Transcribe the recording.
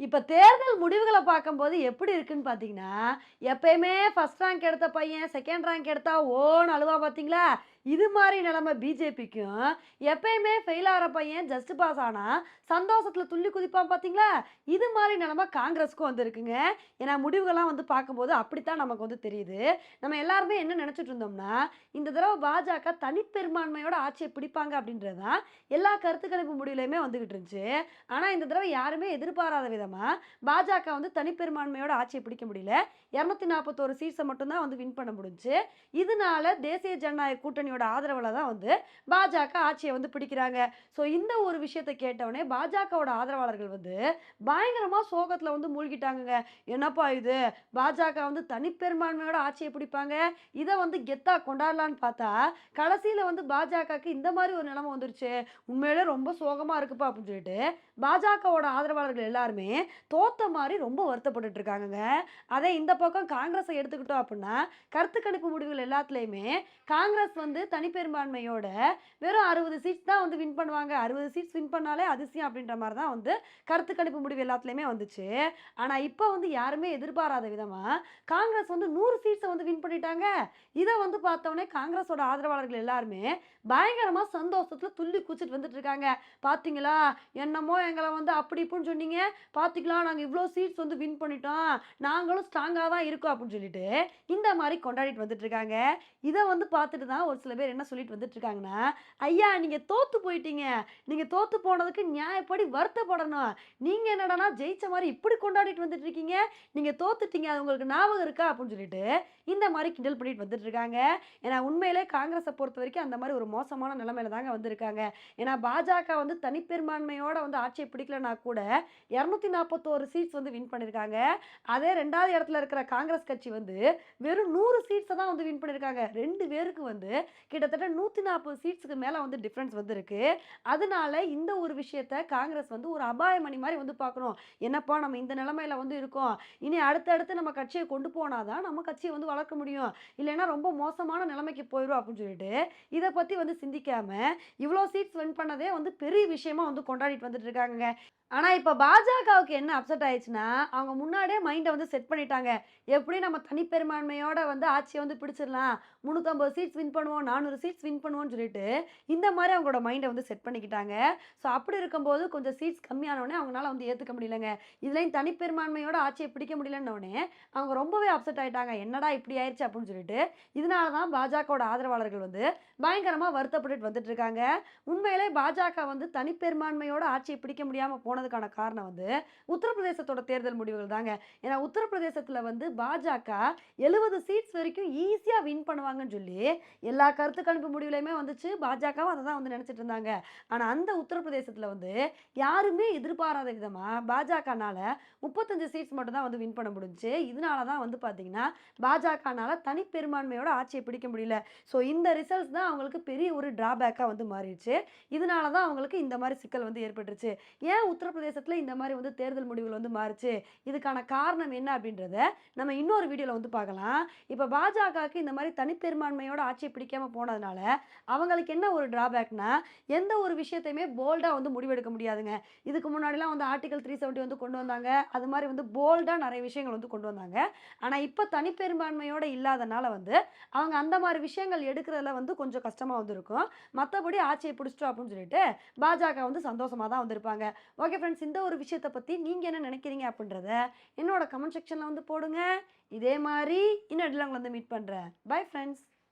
இப்போ தேர்தல் முடிவுகளை பார்க்கும்போது எப்படி இருக்குன்னு பார்த்தீங்கன்னா எப்பயுமே ஃபர்ஸ்ட் ரேங்க் எடுத்த பையன் செகண்ட் ரேங்க் எடுத்தா ஓன்னு அழுவா பார்த்தீங்களா? இது மாதிரி நிலைமை பிஜேபிக்கும் எப்பயுமே ஃபெயில் ஆகிற பையன் ஜஸ்ட் பாஸ் ஆனால் சந்தோஷத்தில் துள்ளி குதிப்பான் பார்த்தீங்களா? இது மாதிரி நிலைமை காங்கிரஸுக்கும் வந்திருக்குங்க. ஏன்னா முடிவுகள்லாம் வந்து பார்க்கும்போது அப்படித்தான் நமக்கு வந்து தெரியுது. நம்ம எல்லாருமே என்ன நினச்சிட்டு இருந்தோம்னா இந்த தடவை பாஜக தனிப்பெரும்பான்மையோட ஆட்சியை பிடிப்பாங்க அப்படின்றது தான் எல்லா கருத்து கணிப்பு முடிவுலையுமே வந்துக்கிட்டு இருந்துச்சு. ஆனால் இந்த தடவை யாருமே எதிர்பாராத விதமாக பாஜக வந்து தனிப்பெரும்பான்மையோட ஆட்சியை பிடிக்க முடியல. இரநூத்தி நாற்பத்தோரு சீட்ஸை மட்டும்தான் வந்து வின் பண்ண முடிஞ்சு. இதனால தேசிய ஜனநாயக கூட்டணி கூட்டணியோட ஆதரவில் தான் வந்து பாஜக ஆட்சியை வந்து பிடிக்கிறாங்க. ஸோ இந்த ஒரு விஷயத்தை கேட்டவுடனே பாஜகவோட ஆதரவாளர்கள் வந்து பயங்கரமாக சோகத்தில் வந்து மூழ்கிட்டாங்கங்க. என்னப்பா இது? பாஜக வந்து தனிப்பெரும்பான்மையோட ஆட்சியை பிடிப்பாங்க? இதை வந்து கெத்தாக கொண்டாடலான்னு பார்த்தா கடைசியில் வந்து பாஜகவுக்கு இந்த மாதிரி ஒரு நிலைமை வந்துருச்சு. உண்மையிலே ரொம்ப சோகமாக இருக்குப்பா அப்படின்னு சொல்லிட்டு பாஜகவோட ஆதரவாளர்கள் எல்லாருமே தோத்த மாதிரி ரொம்ப வருத்தப்பட்டு இருக்காங்கங்க. அதே இந்த பக்கம் காங்கிரஸை எடுத்துக்கிட்டோம் அப்படின்னா கருத்து கணிப்பு முடிவுகள் எல்லாத்துலேயுமே காங்கிரஸ் வந்து தனிப்பெரும்பான்மையோட வெறும் அறுபது சீட்ஸ் தான் வந்து வின் பண்ணுவாங்க. அறுபது சீட்ஸ் வின் பண்ணாலே அதிசயம் அப்படின்ற மாதிரி தான் வந்து கருத்து கணிப்பு முடிவு எல்லாத்துலேயுமே வந்துச்சு. ஆனால் இப்போ வந்து யாருமே எதிர்பாராத விதமாக காங்கிரஸ் வந்து நூறு சீட்ஸை வந்து வின் பண்ணிட்டாங்க. இதை வந்து பார்த்தோன்னே காங்கிரஸோட ஆதரவாளர்கள் எல்லாருமே பயங்கரமாக சந்தோஷத்தில் துள்ளி குச்சிட்டு வந்துட்டு இருக்காங்க. பார்த்தீங்களா? என்னமோ எங்களை வந்து அப்படி இப்படின்னு சொன்னீங்க. பார்த்தீங்களா? நாங்கள் இவ்வளோ சீட்ஸ் வந்து வின் பண்ணிட்டோம். நாங்களும் ஸ்ட்ராங்காக தான் இருக்கோம் அப்படின்னு சொல்லிட்டு இந்த மாதிரி கொண்டாடிட்டு வந்துட்டு இருக்காங்க. இதை வந்து பார்த்துட்டு தான் ஒரு சில பேர் என்ன சொல்லிட்டு வந்துட்டு இருக்காங்கன்னா ஐயா நீங்கள் தோற்று போயிட்டீங்க. நீங்கள் தோற்று போனதுக்கு நியாயப்படி வருத்தப்படணும். நீங்கள் என்னடானா ஜெயிச்ச மாதிரி இப்படி கொண்டாடிட்டு வந்துட்டு இருக்கீங்க நீங்கள் தோத்துட்டீங்க. அது உங்களுக்கு ஞாபகம் இருக்கா? அப்படின்னு சொல்லிட்டு இந்த மாதிரி கிண்டல் பண்ணிட்டு வந்துட்டு இருக்காங்க ஏன்னா உண்மையிலே காங்கிரஸை பொறுத்த வரைக்கும் அந்த மாதிரி ஒரு மோசமான நிலைமையில தாங்க வந்திருக்காங்க. ஏன்னா பாஜக வந்து தனிப்பெரும்பான்மையோட வந்து ஆட்சியை பிடிக்கலனா கூட இரநூத்தி நாற்பத்தோரு சீட்ஸ் வந்து வின் பண்ணியிருக்காங்க அதே ரெண்டாவது இடத்துல இருக்கிற காங்கிரஸ் கட்சி வந்து வெறும் நூறு சீட்ஸை தான் வந்து வின் பண்ணியிருக்காங்க ரெண்டு பேருக்கு வந்து கிட்டத்தட்ட நூற்றி நாற்பது சீட்ஸுக்கு மேலே வந்து டிஃப்ரென்ஸ் வந்திருக்கு. அதனால இந்த ஒரு விஷயத்த காங்கிரஸ் வந்து ஒரு அபாய மணி மாதிரி வந்து பார்க்கணும் என்னப்பா நம்ம இந்த நிலமையில வந்து இருக்கோம். இனி அடுத்தடுத்து நம்ம கட்சியை கொண்டு போனாதான் நம்ம கட்சியை வந்து வளர்க்க முடியும். இல்லைன்னா ரொம்ப மோசமான நிலைமைக்கு போயிடும் அப்படின்னு சொல்லிட்டு இதை பற்றி வந்து சிந்திக்காம இவ்வளோ சீட்ஸ் வின் பண்ணதே வந்து பெரிய விஷயமா வந்து கொண்டாடிட்டு வந்துட்டு இருக்காங்க ஆனால் இப்போ பாஜகவுக்கு என்ன அப்செட் ஆயிடுச்சுன்னா அவங்க முன்னாடியே மைண்டை வந்து செட் பண்ணிட்டாங்க. எப்படி நம்ம தனிப்பெரும்பான்மையோட வந்து ஆட்சியை வந்து பிடிச்சிடலாம்? முந்நூற்றம்பது சீட்ஸ் வின் பண்ணுவோம். நானூறு சீட்ஸ் வின் பண்ணுவோம்னு சொல்லிட்டு இந்த மாதிரி அவங்களோட மைண்டை வந்து செட் பண்ணிக்கிட்டாங்க. ஸோ அப்படி இருக்கும்போது கொஞ்சம் சீட்ஸ் கம்மியானவொடனே அவங்களால வந்து ஏற்றுக்க முடியலங்க. இதுலேயும் தனிப்பெரும்பான்மையோட ஆட்சியை பிடிக்க முடியலன்னொடனே அவங்க ரொம்பவே அப்செட் ஆகிட்டாங்க என்னடா இப்படி ஆயிடுச்சு அப்படின்னு சொல்லிட்டு இதனால தான் பாஜகவோட ஆதரவாளர்கள் வந்து பயங்கரமாக வருத்தப்பட்டுட்டு வந்துட்டு இருக்காங்க. உண்மையிலே பாஜக வந்து தனிப்பெரும்பான்மையோட ஆட்சியை பிடிக்க முடியாமல் போனதுக்கான காரணம் வந்து உத்தரப்பிரதேசத்தோட தேர்தல் முடிவுகள் தாங்க. ஏன்னா உத்தரப்பிரதேசத்தில் வந்து பாஜக எழுபது சீட்ஸ் வரைக்கும் ஈஸியாக வின் பண்ணுவாங்கன்னு சொல்லி எல்லா கருத்து கணிப்பு முடிவுலையுமே வந்துச்சு. பாஜகவும் அதை தான் வந்து நினச்சிட்டு இருந்தாங்க. ஆனால் அந்த உத்தரப்பிரதேசத்தில் வந்து யாருமே எதிர்பாராத விதமாக பாஜகனால் முப்பத்தஞ்சு சீட்ஸ் மட்டும் தான் வந்து வின் பண்ண முடிஞ்சுச்சு. இதனால தான் வந்து பார்த்தீங்கன்னா பாஜகனால் தனிப்பெரும்பான்மையோட ஆட்சியை பிடிக்க முடியல. ஸோ இந்த ரிசல்ட்ஸ் தான் அவங்களுக்கு பெரிய ஒரு டிராபேக்காக வந்து மாறிடுச்சு. இதனால தான் அவங்களுக்கு இந்த மாதிரி சிக்கல் வந்து ஏற்பட்டுருச்சு. ஏன் உத்தரப்பிரதேசத்தில் இந்த மாதிரி வந்து தேர்தல் முடிவுகள் வந்து மாறுச்சு? இதுக்கான காரணம் என்ன அப்படின்றத நம்ம இன்னொரு வீடியோவில் வந்து பார்க்கலாம். இப்போ பாஜகவுக்கு இந்த மாதிரி தனிப்பெரும்பான்மையோட ஆட்சியை பிடிக்காம போனதுனால அவங்களுக்கு என்ன ஒரு டிராபேக்னா எந்த ஒரு விஷயத்தையுமே போல்டாக வந்து முடிவெடுக்க முடியாதுங்க. இதுக்கு முன்னாடிலாம் வந்து ஆர்டிகல் த்ரீ செவன்ட்டி வந்து கொண்டு வந்தாங்க. அது மாதிரி வந்து போல்டாக நிறைய விஷயங்கள் வந்து கொண்டு வந்தாங்க. ஆனால் இப்போ தனிப்பெரும்பான்மையோடு இல்லாதனால வந்து அவங்க அந்த மாதிரி விஷயங்கள் எடுக்கிறதுல வந்து கொஞ்சம் கஷ்டமாக வந்து இருக்கும் மற்றபடி ஆட்சியை பிடிச்சிட்டோம் அப்படின்னு சொல்லிட்டு பாஜக வந்து சந்தோஷமாக தான் வந்திருப்பாங்க. ஓகே ஃப்ரெண்ட்ஸ் இந்த ஒரு விஷயத்தை பற்றி நீங்கள் என்ன நினைக்கிறீங்க அப்படின்றத என்னோட கமெண்ட் செக்ஷனில் வந்து போடுங்க. இதே மாதிரி இன்னும் உங்களை வந்து மீட் பண்ணுறேன் பை ஃப்ரெண்ட்ஸ்